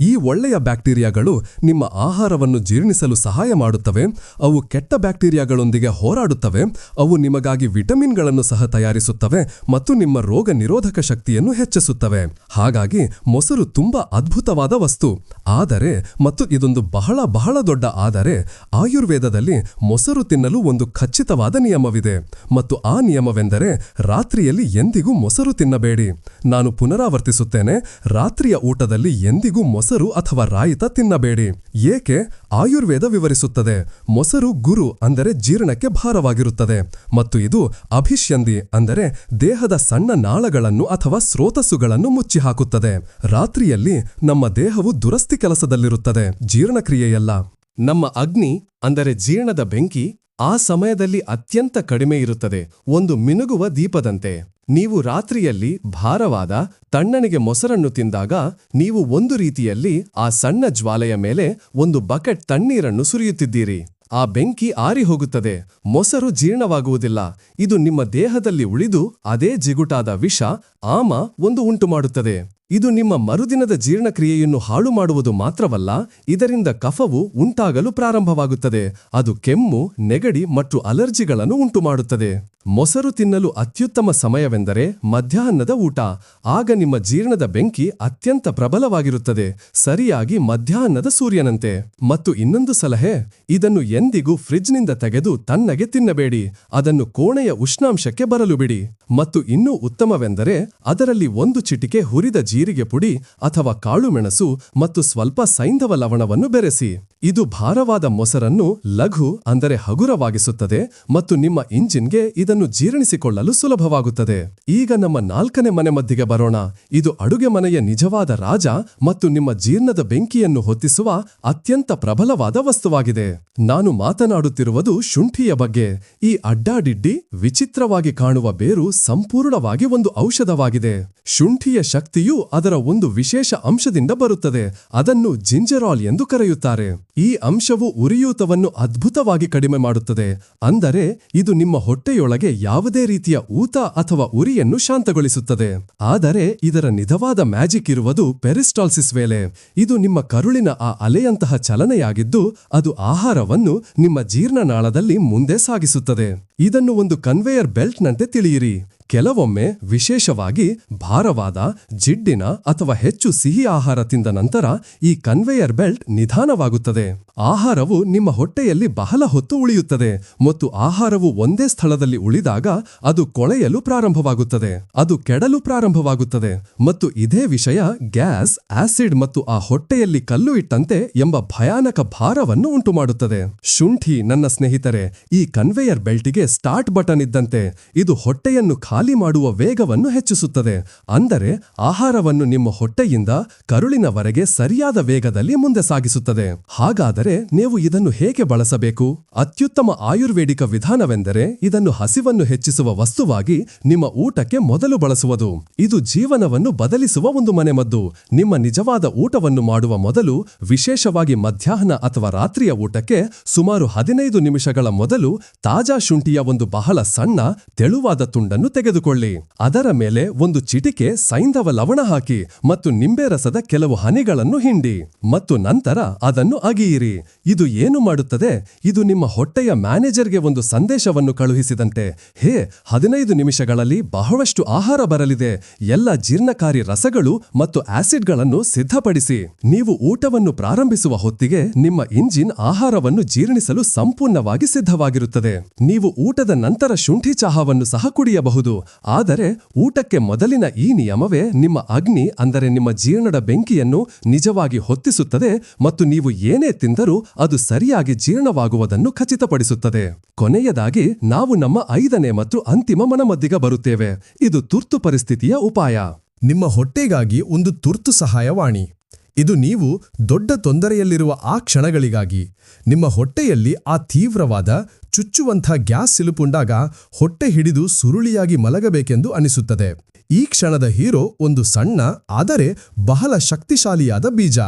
ಈ ಒಳ್ಳೆಯ ಬ್ಯಾಕ್ಟೀರಿಯಾಗಳು ನಿಮ್ಮ ಆಹಾರವನ್ನು ಜೀರ್ಣಿಸಲು ಸಹಾಯ ಮಾಡುತ್ತವೆ. ಅವು ಕೆಟ್ಟ ಬ್ಯಾಕ್ಟೀರಿಯಾಗಳೊಂದಿಗೆ ಹೋರಾಡುತ್ತವೆ, ಅವು ನಿಮಗಾಗಿ ವಿಟಮಿನ್ಗಳನ್ನು ಸಹ ತಯಾರಿಸುತ್ತವೆ ಮತ್ತು ನಿಮ್ಮ ರೋಗ ನಿರೋಧಕ ಶಕ್ತಿಯನ್ನು ಹೆಚ್ಚಿಸುತ್ತವೆ. ಹಾಗಾಗಿ ಮೊಸರು ತುಂಬಾ ಅದ್ಭುತವಾದ ವಸ್ತು. ಆದರೆ, ಮತ್ತು ಇದೊಂದು ಬಹಳ ಬಹಳ ದೊಡ್ಡ ಆದರೆ, ಆಯುರ್ವೇದದಲ್ಲಿ ಮೊಸರು ತಿನ್ನಲು ಒಂದು ಖಚಿತವಾದ ನಿಯಮವಿದೆ. ಮತ್ತು ಆ ನಿಯಮವೆಂದರೆ ರಾತ್ರಿಯಲ್ಲಿ ಎಂದಿಗೂ ಮೊಸರು ತಿನ್ನಬೇಡಿ. ನಾನು ಪುನರಾವರ್ತಿಸುತ್ತೇನೆ, ರಾತ್ರಿಯ ಊಟದಲ್ಲಿ ಎಂದಿಗೂ ಮೊಸರು ಅಥವಾ ರಾಯಿತ ತಿನ್ನಬೇಡಿ. ಏಕೆ? ಆಯುರ್ವೇದ ವಿವರಿಸುತ್ತದೆ. ಮೊಸರು ಗುರು ಅಂದರೆ ಜೀರ್ಣಕ್ಕೆ ಭಾರವಾಗಿರುತ್ತದೆ. ಮತ್ತು ಇದು ಅಭಿಷ್ಯಂದಿ ಅಂದರೆ ದೇಹದ ಸಣ್ಣ ನಾಳಗಳನ್ನು ಅಥವಾ ಸ್ರೋತಸ್ಸುಗಳನ್ನು ಮುಚ್ಚಿಹಾಕುತ್ತದೆ. ರಾತ್ರಿಯಲ್ಲಿ ನಮ್ಮ ದೇಹವು ದುರಸ್ತಿ ಕೆಲಸದಲ್ಲಿರುತ್ತದೆ. ಜೀರ್ಣಕ್ರಿಯೆಯಲ್ಲ. ನಮ್ಮ ಅಗ್ನಿ ಅಂದರೆ ಜೀರ್ಣದ ಬೆಂಕಿ ಆ ಸಮಯದಲ್ಲಿ ಅತ್ಯಂತ ಕಡಿಮೆ ಇರುತ್ತದೆ. ಒಂದು ಮಿನುಗುವ ದೀಪದಂತೆ. ನೀವು ರಾತ್ರಿಯಲ್ಲಿ ಭಾರವಾದ ತಣ್ಣನಿಗೆ ಮೊಸರನ್ನು ತಿಂದಾಗ ನೀವು ಒಂದು ರೀತಿಯಲ್ಲಿ ಆ ಸಣ್ಣ ಜ್ವಾಲೆಯ ಮೇಲೆ ಒಂದು ಬಕೆಟ್ ತಣ್ಣೀರನ್ನು ಸುರಿಯುತ್ತಿದ್ದೀರಿ. ಆ ಬೆಂಕಿ ಆರಿ ಹೋಗುತ್ತದೆ. ಮೊಸರು ಜೀರ್ಣವಾಗುವುದಿಲ್ಲ. ಇದು ನಿಮ್ಮ ದೇಹದಲ್ಲಿ ಉಳಿದು ಅದೇ ಜಿಗುಟಾದ ವಿಷ, ಆಮ ಒಂದು ಉಂಟುಮಾಡುತ್ತದೆ. ಇದು ನಿಮ್ಮ ಮರುದಿನದ ಜೀರ್ಣಕ್ರಿಯೆಯನ್ನು ಹಾಳು ಮಾಡುವುದು ಮಾತ್ರವಲ್ಲ, ಇದರಿಂದ ಕಫವು ಉಂಟಾಗಲು ಪ್ರಾರಂಭವಾಗುತ್ತದೆ. ಅದು ಕೆಮ್ಮು, ನೆಗಡಿ ಮತ್ತು ಅಲರ್ಜಿಗಳನ್ನು ಉಂಟುಮಾಡುತ್ತದೆ. ಮೊಸರು ತಿನ್ನಲು ಅತ್ಯುತ್ತಮ ಸಮಯವೆಂದರೆ ಮಧ್ಯಾಹ್ನದ ಊಟ. ಆಗ ನಿಮ್ಮ ಜೀರ್ಣದ ಬೆಂಕಿ ಅತ್ಯಂತ ಪ್ರಬಲವಾಗಿರುತ್ತದೆ. ಸರಿಯಾಗಿ ಮಧ್ಯಾಹ್ನದ ಸೂರ್ಯನಂತೆ. ಮತ್ತು ಇನ್ನೊಂದು ಸಲಹೆ, ಇದನ್ನು ಎಂದಿಗೂ ಫ್ರಿಜ್ನಿಂದ ತೆಗೆದು ತನ್ನಗೆ ತಿನ್ನಬೇಡಿ. ಅದನ್ನು ಕೋಣೆಯ ಉಷ್ಣಾಂಶಕ್ಕೆ ಬರಲು ಬಿಡಿ. ಮತ್ತು ಇನ್ನೂ ಉತ್ತಮವೆಂದರೆ ಅದರಲ್ಲಿ ಒಂದು ಚಿಟಿಕೆ ಹುರಿದ ಜೀರಿಗೆ ಪುಡಿ ಅಥವಾ ಕಾಳುಮೆಣಸು ಮತ್ತು ಸ್ವಲ್ಪ ಸೈಂಧವ ಲವಣವನ್ನು ಬೆರೆಸಿ. ಇದು ಭಾರವಾದ ಮೊಸರನ್ನು ಲಘು ಅಂದರೆ ಹಗುರವಾಗಿಸುತ್ತದೆ ಮತ್ತು ನಿಮ್ಮ ಇಂಜಿನ್ಗೆ ಇದನ್ನು ಜೀರ್ಣಿಸಿಕೊಳ್ಳಲು ಸುಲಭವಾಗುತ್ತದೆ. ಈಗ ನಮ್ಮ ನಾಲ್ಕನೇ ಮನೆ ಮದ್ದಿಗೆ ಬರೋಣ. ಇದು ಅಡುಗೆ ಮನೆಯ ನಿಜವಾದ ರಾಜ ಮತ್ತು ನಿಮ್ಮ ಜೀರ್ಣದ ಬೆಂಕಿಯನ್ನು ಹೊತ್ತಿಸುವ ಅತ್ಯಂತ ಪ್ರಬಲವಾದ ವಸ್ತುವಾಗಿದೆ. ನಾನು ಮಾತನಾಡುತ್ತಿರುವುದು ಶುಂಠಿಯ ಬಗ್ಗೆ. ಈ ಅಡ್ಡಾಡಿಡ್ಡಿ ವಿಚಿತ್ರವಾಗಿ ಕಾಣುವ ಬೇರು ಸಂಪೂರ್ಣವಾಗಿ ಒಂದು ಔಷಧವಾಗಿದೆ. ಶುಂಠಿಯ ಶಕ್ತಿಯು ಅದರ ಒಂದು ವಿಶೇಷ ಅಂಶದಿಂದ ಬರುತ್ತದೆ. ಅದನ್ನು ಜಿಂಜರಾಲ್ ಎಂದು ಕರೆಯುತ್ತಾರೆ. ಈ ಅಂಶವು ಉರಿಯೂತವನ್ನು ಅದ್ಭುತವಾಗಿ ಕಡಿಮೆ ಮಾಡುತ್ತದೆ. ಅಂದರೆ, ಇದು ನಿಮ್ಮ ಹೊಟ್ಟೆಯೊಳಗೆ ಯಾವುದೇ ರೀತಿಯ ಊತ ಅಥವಾ ಉರಿಯನ್ನು ಶಾಂತಗೊಳಿಸುತ್ತದೆ. ಆದರೆ, ಇದರ ನಿಧವಾದ ಮ್ಯಾಜಿಕ್ ಇರುವುದು ಪೆರಿಸ್ಟಾಲ್ಸಿಸ್ ವೇಳೆ. ಇದು ನಿಮ್ಮ ಕರುಳಿನ ಆ ಅಲೆಯಂತಹ ಚಲನೆಯಾಗಿದ್ದು, ಅದು ಆಹಾರವನ್ನು ನಿಮ್ಮ ಜೀರ್ಣನಾಳದಲ್ಲಿ ಮುಂದೆ ಸಾಗಿಸುತ್ತದೆ. ಇದನ್ನು ಒಂದು ಕನ್ವೇಯರ್ ಬೆಲ್ಟ್ನಂತೆ ತಿಳಿಯಿರಿ. ಕೆಲವೊಮ್ಮೆ ವಿಶೇಷವಾಗಿ ಭಾರವಾದ ಜಿಡ್ಡಿನ ಅಥವಾ ಹೆಚ್ಚು ಸಿಹಿ ಆಹಾರ ತಿಂದ ನಂತರ ಈ ಕನ್ವೇಯರ್ ಬೆಲ್ಟ್ ನಿಧಾನವಾಗುತ್ತದೆ. ಆಹಾರವು ನಿಮ್ಮ ಹೊಟ್ಟೆಯಲ್ಲಿ ಬಹಳ ಹೊತ್ತು ಉಳಿಯುತ್ತದೆ ಮತ್ತು ಆಹಾರವು ಒಂದೇ ಸ್ಥಳದಲ್ಲಿ ಉಳಿದಾಗ ಅದು ಕೊಳೆಯಲು ಪ್ರಾರಂಭವಾಗುತ್ತದೆ. ಅದು ಕೆಡಲು ಪ್ರಾರಂಭವಾಗುತ್ತದೆ ಮತ್ತು ಇದೇ ವಿಷಯ ಗ್ಯಾಸ್, ಆಸಿಡ್ ಮತ್ತು ಆ ಹೊಟ್ಟೆಯಲ್ಲಿ ಕಲ್ಲು ಇಟ್ಟಂತೆ ಎಂಬ ಭಯಾನಕ ಭಾರವನ್ನು ಉಂಟುಮಾಡುತ್ತದೆ. ಶುಂಠಿ, ನನ್ನ ಸ್ನೇಹಿತರೆ, ಈ ಕನ್ವೇಯರ್ ಬೆಲ್ಟಿಗೆ ಸ್ಟಾರ್ಟ್ ಬಟನ್ ಇದ್ದಂತೆ ಇದು ಹೊಟ್ಟೆಯನ್ನು ಖಾಲಿ ಮಾಡುವ ವೇಗವನ್ನು ಹೆಚ್ಚಿಸುತ್ತದೆ. ಅಂದರೆ ಆಹಾರವನ್ನು ನಿಮ್ಮ ಹೊಟ್ಟೆಯಿಂದ ಕರುಳಿನವರೆಗೆ ಸರಿಯಾದ ವೇಗದಲ್ಲಿ ಮುಂದೆ ಸಾಗಿಸುತ್ತದೆ. ಹಾಗಾದರೆ ನೀವು ಇದನ್ನು ಹೇಗೆ ಬಳಸಬೇಕು? ಅತ್ಯುತ್ತಮ ಆಯುರ್ವೇದಿಕ ವಿಧಾನವೆಂದರೆ ಇದನ್ನು ಹಸಿವನ್ನು ಹೆಚ್ಚಿಸುವ ವಸ್ತುವಾಗಿ ನಿಮ್ಮ ಊಟಕ್ಕೆ ಮೊದಲು ಬಳಸುವುದು. ಇದು ಜೀವನವನ್ನು ಬದಲಿಸುವ ಒಂದು ಮನೆಮದ್ದು. ನಿಮ್ಮ ನಿಜವಾದ ಊಟವನ್ನು ಮಾಡುವ ಮೊದಲು ವಿಶೇಷವಾಗಿ ಮಧ್ಯಾಹ್ನ ಅಥವಾ ರಾತ್ರಿಯ ಊಟಕ್ಕೆ ಸುಮಾರು ಹದಿನೈದು ನಿಮಿಷಗಳ ಮೊದಲು ತಾಜಾ ಶುಂಠಿಯ ಒಂದು ಬಹಳ ಸಣ್ಣ, ತೆಳುವಾದ ತುಂಡನ್ನು ತೆಗೆದುಕೊಳ್ಳಿ. ಅದರ ಮೇಲೆ ಒಂದು ಚಿಟಿಕೆ ಸೈಂಧವ ಲವಣ ಹಾಕಿ ಮತ್ತು ನಿಂಬೆ ರಸದ ಕೆಲವು ಹನಿಗಳನ್ನು ಹಿಂಡಿ ಮತ್ತು ನಂತರ ಅದನ್ನು ಅಗಿಯಿರಿ. ಇದು ಏನು ಮಾಡುತ್ತದೆ? ಇದು ನಿಮ್ಮ ಹೊಟ್ಟೆಯ ಮ್ಯಾನೇಜರ್ಗೆ ಒಂದು ಸಂದೇಶವನ್ನು ಕಳುಹಿಸಿದಂತೆ. ಹೇ, ಹದಿನೈದು ನಿಮಿಷಗಳಲ್ಲಿ ಬಹಳಷ್ಟು ಆಹಾರ ಬರಲಿದೆ. ಎಲ್ಲ ಜೀರ್ಣಕಾರಿ ರಸಗಳು ಮತ್ತು ಆಸಿಡ್ಗಳನ್ನು ಸಿದ್ಧಪಡಿಸಿ. ನೀವು ಊಟವನ್ನು ಪ್ರಾರಂಭಿಸುವ ಹೊತ್ತಿಗೆ ನಿಮ್ಮ ಇಂಜಿನ್ ಆಹಾರವನ್ನು ಜೀರ್ಣಿಸಲು ಸಂಪೂರ್ಣವಾಗಿ ಸಿದ್ಧವಾಗಿರುತ್ತದೆ. ನೀವು ಊಟದ ನಂತರ ಶುಂಠಿ ಚಹಾವನ್ನು ಸಹ ಕುಡಿಯಬಹುದು. ಆದರೆ ಊಟಕ್ಕೆ ಮೊದಲಿನ ಈ ನಿಯಮವೇ ನಿಮ್ಮ ಅಗ್ನಿ, ಅಂದರೆ ನಿಮ್ಮ ಜೀರ್ಣದ ಬೆಂಕಿಯನ್ನು ನಿಜವಾಗಿ ಹೊತ್ತಿಸುತ್ತದೆ ಮತ್ತು ನೀವು ಏನೇ ತಿಂದರೂ ಅದು ಸರಿಯಾಗಿ ಜೀರ್ಣವಾಗುವುದನ್ನು ಖಚಿತಪಡಿಸುತ್ತದೆ. ಕೊನೆಯದಾಗಿ, ನಾವು ನಮ್ಮ ಐದನೇ ಮತ್ತು ಅಂತಿಮ ಮನಮದ್ದಿಗ ಬರುತ್ತೇವೆ. ಇದು ತುರ್ತು ಪರಿಸ್ಥಿತಿಯ ಉಪಾಯ. ನಿಮ್ಮ ಹೊಟ್ಟೆಗಾಗಿ ಒಂದು ತುರ್ತು ಸಹಾಯವಾಣಿ. ಇದು ನೀವು ದೊಡ್ಡ ತೊಂದರೆಯಲ್ಲಿರುವ ಆ ಕ್ಷಣಗಳಿಗಾಗಿ. ನಿಮ್ಮ ಹೊಟ್ಟೆಯಲ್ಲಿ ಆ ತೀವ್ರವಾದ, ಚುಚ್ಚುವಂಥ ಗ್ಯಾಸ್ ಸಿಲುಪುಂಡಾಗ ಹೊಟ್ಟೆ ಹಿಡಿದು ಸುರುಳಿಯಾಗಿ ಮಲಗಬೇಕೆಂದು ಅನಿಸುತ್ತದೆ. ಈ ಕ್ಷಣದ ಹೀರೋ ಒಂದು ಸಣ್ಣ, ಆದರೆ ಬಹಳ ಶಕ್ತಿಶಾಲಿಯಾದ ಬೀಜ,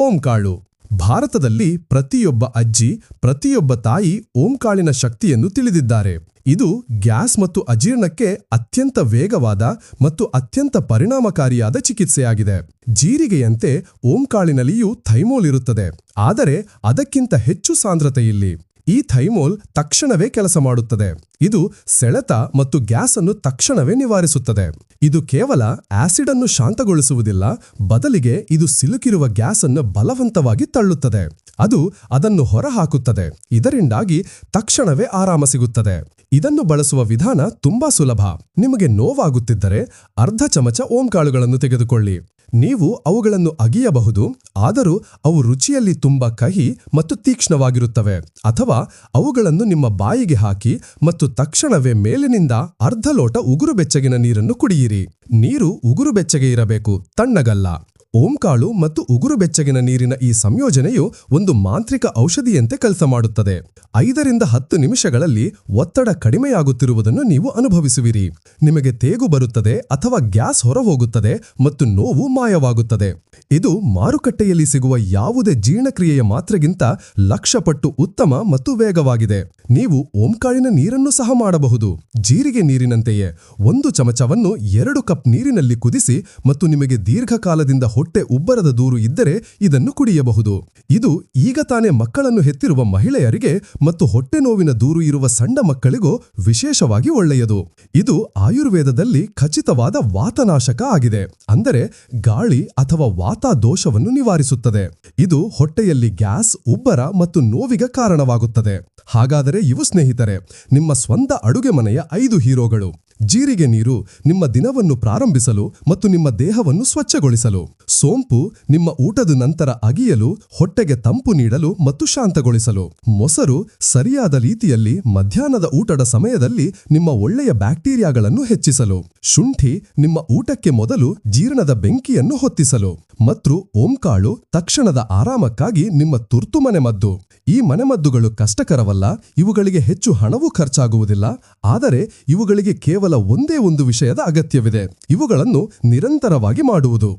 ಓಂಕಾಳು. ಭಾರತದಲ್ಲಿ ಪ್ರತಿಯೊಬ್ಬ ಅಜ್ಜಿ, ಪ್ರತಿಯೊಬ್ಬ ತಾಯಿ ಓಂಕಾಳಿನ ಶಕ್ತಿಯನ್ನು ತಿಳಿದಿದ್ದಾರೆ. ಇದು ಗ್ಯಾಸ್ ಮತ್ತು ಅಜೀರ್ಣಕ್ಕೆ ಅತ್ಯಂತ ವೇಗವಾದ ಮತ್ತು ಅತ್ಯಂತ ಪರಿಣಾಮಕಾರಿಯಾದ ಚಿಕಿತ್ಸೆಯಾಗಿದೆ. ಜೀರಿಗೆಯಂತೆ ಓಂಕಾಳಿನಲ್ಲಿಯೂ ಥೈಮೋಲ್ ಇರುತ್ತದೆ. ಆದರೆ ಅದಕ್ಕಿಂತ ಹೆಚ್ಚು ಸಾಂದ್ರತೆಯಿಲ್ಲಿ. ಈ ಥೈಮೋಲ್ ತಕ್ಷಣವೇ ಕೆಲಸ ಮಾಡುತ್ತದೆ. ಇದು ಸೆಳೆತ ಮತ್ತು ಗ್ಯಾಸ್ ಅನ್ನು ತಕ್ಷಣವೇ ನಿವಾರಿಸುತ್ತದೆ. ಇದು ಕೇವಲ ಆಸಿಡ್ ಅನ್ನು ಶಾಂತಗೊಳಿಸುವುದಿಲ್ಲ, ಬದಲಿಗೆ ಇದು ಸಿಲುಕಿರುವ ಗ್ಯಾಸ್ ಅನ್ನು ಬಲವಂತವಾಗಿ ತಳ್ಳುತ್ತದೆ. ಅದು ಅದನ್ನು ಹೊರಹಾಕುತ್ತದೆ. ಇದರಿಂದಾಗಿ ತಕ್ಷಣವೇ ಆರಾಮ ಸಿಗುತ್ತದೆ. ಇದನ್ನು ಬಳಸುವ ವಿಧಾನ ತುಂಬಾ ಸುಲಭ. ನಿಮಗೆ ನೋವಾಗುತ್ತಿದ್ದರೆ ಅರ್ಧ ಚಮಚ ಓಂಕಾಳುಗಳನ್ನು ತೆಗೆದುಕೊಳ್ಳಿ. ನೀವು ಅವುಗಳನ್ನು ಅಗಿಯಬಹುದು, ಆದರೂ ಅವು ರುಚಿಯಲ್ಲಿ ತುಂಬಾ ಕಹಿ ಮತ್ತು ತೀಕ್ಷ್ಣವಾಗಿರುತ್ತವೆ, ಅಥವಾ ಅವುಗಳನ್ನು ನಿಮ್ಮ ಬಾಯಿಗೆ ಹಾಕಿ ಮತ್ತು ತಕ್ಷಣವೇ ಮೇಲಿನಿಂದ ಅರ್ಧ ಲೋಟ ಉಗುರು ಬೆಚ್ಚಗಿನ ನೀರನ್ನು ಕುಡಿಯಿರಿ. ನೀರು ಉಗುರು ಬೆಚ್ಚಗೆ ಇರಬೇಕು, ತಣ್ಣಗಲ್ಲ. ಓಂಕಾಳು ಮತ್ತು ಉಗುರು ಬೆಚ್ಚಗಿನ ನೀರಿನ ಈ ಸಂಯೋಜನೆಯು ಒಂದು ಮಾಂತ್ರಿಕ ಔಷಧಿಯಂತೆ ಕೆಲಸ ಮಾಡುತ್ತದೆ. ಐದರಿಂದ ಹತ್ತು ನಿಮಿಷಗಳಲ್ಲಿ ಒತ್ತಡ ಕಡಿಮೆಯಾಗುತ್ತಿರುವುದನ್ನು ನೀವು ಅನುಭವಿಸುವಿರಿ. ನಿಮಗೆ ತೇಗು ಬರುತ್ತದೆ ಅಥವಾ ಗ್ಯಾಸ್ ಹೊರಹೋಗುತ್ತದೆ ಮತ್ತು ನೋವು ಮಾಯವಾಗುತ್ತದೆ. ಇದು ಮಾರುಕಟ್ಟೆಯಲ್ಲಿ ಸಿಗುವ ಯಾವುದೇ ಜೀರ್ಣಕ್ರಿಯೆಯ ಮಾತ್ರೆಗಿಂತ ಲಕ್ಷ ಪಟ್ಟು ಉತ್ತಮ ಮತ್ತು ವೇಗವಾಗಿದೆ. ನೀವು ಓಂಕಾಳಿನ ನೀರನ್ನು ಸಹ ಮಾಡಬಹುದು. ಜೀರಿಗೆ ನೀರಿನಂತೆಯೇ ಒಂದು ಚಮಚವನ್ನು ಎರಡು ಕಪ್ ನೀರಿನಲ್ಲಿ ಕುದಿಸಿ ಮತ್ತು ನಿಮಗೆ ದೀರ್ಘಕಾಲದಿಂದ ಹೊಟ್ಟೆ ಉಬ್ಬರದ ದೂರು ಇದ್ದರೆ ಇದನ್ನು ಕುಡಿಯಬಹುದು. ಇದು ಈಗ ತಾನೇ ಮಕ್ಕಳನ್ನು ಹೆತ್ತಿರುವ ಮಹಿಳೆಯರಿಗೆ ಮತ್ತು ಹೊಟ್ಟೆ ನೋವಿನ ದೂರು ಇರುವ ಸಣ್ಣ ಮಕ್ಕಳಿಗೂ ವಿಶೇಷವಾಗಿ ಒಳ್ಳೆಯದು. ಇದು ಆಯುರ್ವೇದದಲ್ಲಿ ಖಚಿತವಾದ ವಾತನಾಶಕ ಆಗಿದೆ. ಅಂದರೆ ಗಾಳಿ ಅಥವಾ ವಾತ ದೋಷವನ್ನು ನಿವಾರಿಸುತ್ತದೆ. ಇದು ಹೊಟ್ಟೆಯಲ್ಲಿ ಗ್ಯಾಸ್, ಉಬ್ಬರ ಮತ್ತು ನೋವಿಗೆ ಕಾರಣವಾಗುತ್ತದೆ. ಹಾಗಾದರೆ ಇವು ಸ್ನೇಹಿತರೆ, ನಿಮ್ಮ ಸ್ವಂತ ಅಡುಗೆ ಮನೆಯ ಐದು ಹೀರೋಗಳು. ಜೀರಿಗೆ ನೀರು ನಿಮ್ಮ ದಿನವನ್ನು ಪ್ರಾರಂಭಿಸಲು ಮತ್ತು ನಿಮ್ಮ ದೇಹವನ್ನು ಸ್ವಚ್ಛಗೊಳಿಸಲು. ಸೋಂಪು ನಿಮ್ಮ ಊಟದ ನಂತರ ಅಗಿಯಲು, ಹೊಟ್ಟೆಗೆ ತಂಪು ನೀಡಲು ಮತ್ತು ಶಾಂತಗೊಳಿಸಲು. ಮೊಸರು ಸರಿಯಾದ ರೀತಿಯಲ್ಲಿ ಮಧ್ಯಾಹ್ನದ ಊಟದ ಸಮಯದಲ್ಲಿ ನಿಮ್ಮ ಒಳ್ಳೆಯ ಬ್ಯಾಕ್ಟೀರಿಯಾಗಳನ್ನು ಹೆಚ್ಚಿಸಲು. ಶುಂಠಿ ನಿಮ್ಮ ಊಟಕ್ಕೆ ಮೊದಲು ಜೀರ್ಣದ ಬೆಂಕಿಯನ್ನು ಹೊತ್ತಿಸಲು. ಮತ್ತು ಓಂಕಾಳು ತಕ್ಷಣದ ಆರಾಮಕ್ಕಾಗಿ ನಿಮ್ಮ ತುರ್ತು ಮನೆಮದ್ದು. ಈ ಮನೆಮದ್ದುಗಳು ಕಷ್ಟಕರವಲ್ಲ, ಇವುಗಳಿಗೆ ಹೆಚ್ಚು ಹಣವೂ ಖರ್ಚಾಗುವುದಿಲ್ಲ, ಆದರೆ ಇವುಗಳಿಗೆ ಕೇವಲ ಒಂದೇ ಒಂದು ವಿಷಯದ ಅಗತ್ಯವಿದೆ, ಇವುಗಳನ್ನು ನಿರಂತರವಾಗಿ ಮಾಡುವುದು.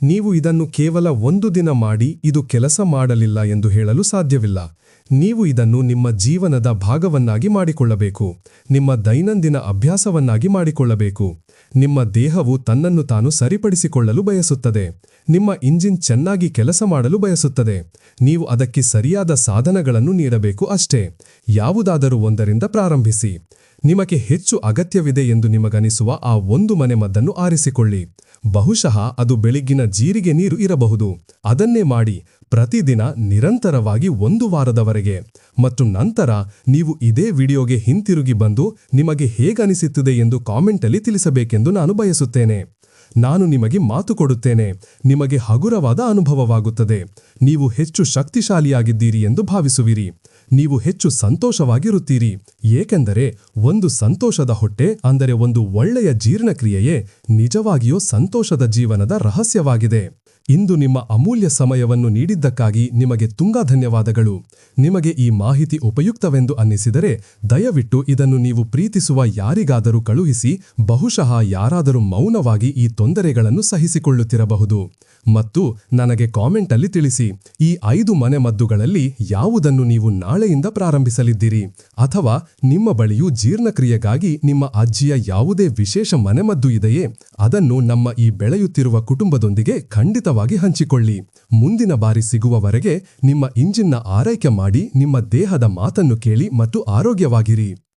ನೀವು ಇದನ್ನು ಕೇವಲ ಒಂದು ದಿನ ಮಾಡಿ ಇದು ಕೆಲಸ ಮಾಡಲಿಲ್ಲ ಎಂದು ಹೇಳಲು ಸಾಧ್ಯವಿಲ್ಲ. ನೀವು ಇದನ್ನು ನಿಮ್ಮ ಜೀವನದ ಭಾಗವನ್ನಾಗಿ ಮಾಡಿಕೊಳ್ಳಬೇಕು, ನಿಮ್ಮ ದೈನಂದಿನ ಅಭ್ಯಾಸವನ್ನಾಗಿ ಮಾಡಿಕೊಳ್ಳಬೇಕು. ನಿಮ್ಮ ದೇಹವು ತನ್ನನ್ನು ತಾನು ಸರಿಪಡಿಸಿಕೊಳ್ಳಲು ಬಯಸುತ್ತದೆ. ನಿಮ್ಮ ಇಂಜಿನ್ ಚೆನ್ನಾಗಿ ಕೆಲಸ ಮಾಡಲು ಬಯಸುತ್ತದೆ. ನೀವು ಅದಕ್ಕೆ ಸರಿಯಾದ ಸಾಧನಗಳನ್ನು ನೀಡಬೇಕು ಅಷ್ಟೇ. ಯಾವುದಾದರೂ ಒಂದರಿಂದ ಪ್ರಾರಂಭಿಸಿ. ನಿಮಗೆ ಹೆಚ್ಚು ಅಗತ್ಯವಿದೆ ಎಂದು ನಿಮಗನಿಸುವ ಆ ಒಂದು ಮನೆಮದ್ದನ್ನು ಆರಿಸಿಕೊಳ್ಳಿ. ಬಹುಶಃ ಅದು ಬೆಳಿಗ್ಗಿನ ಜೀರಿಗೆ ನೀರು ಇರಬಹುದು. ಅದನ್ನೇ ಮಾಡಿ ಪ್ರತಿದಿನ ನಿರಂತರವಾಗಿ ಒಂದು ವಾರದವರೆಗೆ. ಮತ್ತು ನಂತರ ನೀವು ಇದೇ ವಿಡಿಯೋಗೆ ಹಿಂತಿರುಗಿ ಬಂದು ನಿಮಗೆ ಹೇಗನಿಸುತ್ತದೆ ಎಂದು ಕಾಮೆಂಟಲ್ಲಿ ತಿಳಿಸಬೇಕೆಂದು ನಾನು ಬಯಸುತ್ತೇನೆ. ನಾನು ನಿಮಗೆ ಮಾತು ಕೊಡುತ್ತೇನೆ. ನಿಮಗೆ ಹಗುರವಾದ ಅನುಭವವಾಗುತ್ತದೆ. ನೀವು ಹೆಚ್ಚು ಶಕ್ತಿಶಾಲಿಯಾಗಿದ್ದೀರಿ ಎಂದು ಭಾವಿಸುವಿರಿ. ನೀವು ಹೆಚ್ಚು ಸಂತೋಷವಾಗಿರುತ್ತೀರಿ. ಏಕೆಂದರೆ ಒಂದು ಸಂತೋಷದ ಹೊಟ್ಟೆ, ಅಂದರೆ ಒಂದು ಒಳ್ಳೆಯ ಜೀರ್ಣಕ್ರಿಯೆಯೇ ನಿಜವಾಗಿಯೂ ಸಂತೋಷದ ಜೀವನದ ರಹಸ್ಯವಾಗಿದೆ. ಇಂದು ನಿಮ್ಮ ಅಮೂಲ್ಯ ಸಮಯವನ್ನು ನೀಡಿದ್ದಕ್ಕಾಗಿ ನಿಮಗೆ ತುಂಗಾ ಧನ್ಯವಾದಗಳು. ನಿಮಗೆ ಈ ಮಾಹಿತಿ ಉಪಯುಕ್ತವೆಂದು ಅನ್ನಿಸಿದರೆ, ದಯವಿಟ್ಟು ಇದನ್ನು ನೀವು ಪ್ರೀತಿಸುವ ಯಾರಿಗಾದರೂ ಕಳುಹಿಸಿ, ಬಹುಶಃ ಯಾರಾದರೂ ಮೌನವಾಗಿ ಈ ತೊಂದರೆಗಳನ್ನು ಸಹಿಸಿಕೊಳ್ಳುತ್ತಿರಬಹುದು. ಮತ್ತು ನನಗೆ ಕಾಮೆಂಟಲ್ಲಿ ತಿಳಿಸಿ, ಈ ಐದು ಮನೆಮದ್ದುಗಳಲ್ಲಿ ಯಾವುದನ್ನು ನೀವು ನಾಳೆಯಿಂದ ಪ್ರಾರಂಭಿಸಲಿದ್ದೀರಿ? ಅಥವಾ ನಿಮ್ಮ ಬಳಿಯು ಜೀರ್ಣಕ್ರಿಯೆಗಾಗಿ ನಿಮ್ಮ ಅಜ್ಜಿಯ ಯಾವುದೇ ವಿಶೇಷ ಮನೆಮದ್ದು ಇದೆಯೇ? ಅದನ್ನು ನಮ್ಮ ಈ ಬೆಳೆಯುತ್ತಿರುವ ಕುಟುಂಬದೊಂದಿಗೆ ಖಂಡಿತವಾಗಿ ಹಂಚಿಕೊಳ್ಳಿ. ಮುಂದಿನ ಬಾರಿ ಸಿಗುವವರೆಗೆ ನಿಮ್ಮ ಇಂಜಿನ್ನ ಆರೈಕೆ ಮಾಡಿ ನಿಮ್ಮ ದೇಹದ ಮಾತನ್ನು ಕೇಳಿ ಮತ್ತು ಆರೋಗ್ಯವಾಗಿರಿ.